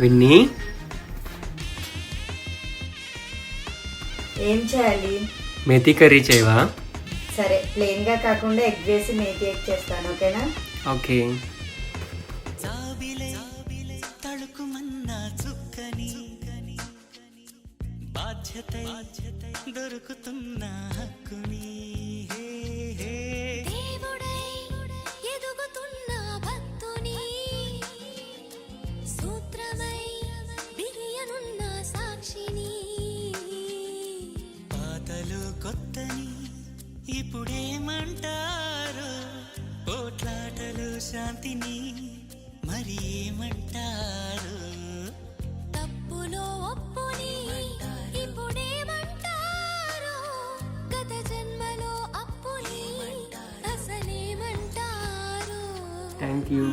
Winnie. ఏం చేయాలి? Methi curry చేయవా? సరే ప్లెయిన్గా కాకుండా ఎగ్ వేసి మేతి ఎగ్ చేస్తాను ఓకేనా? ఓకే. దొరుకుతున్న హక్కుని కొత్తని ఇప్పుడేమంటారు? పోట్లాటలు శాంతిని మరి ఏమంటారు? తప్పులో ఒప్పుని ఇప్పుడేమంటారు? గత జన్మలో అప్పుని అసలేమంటారు? Thank you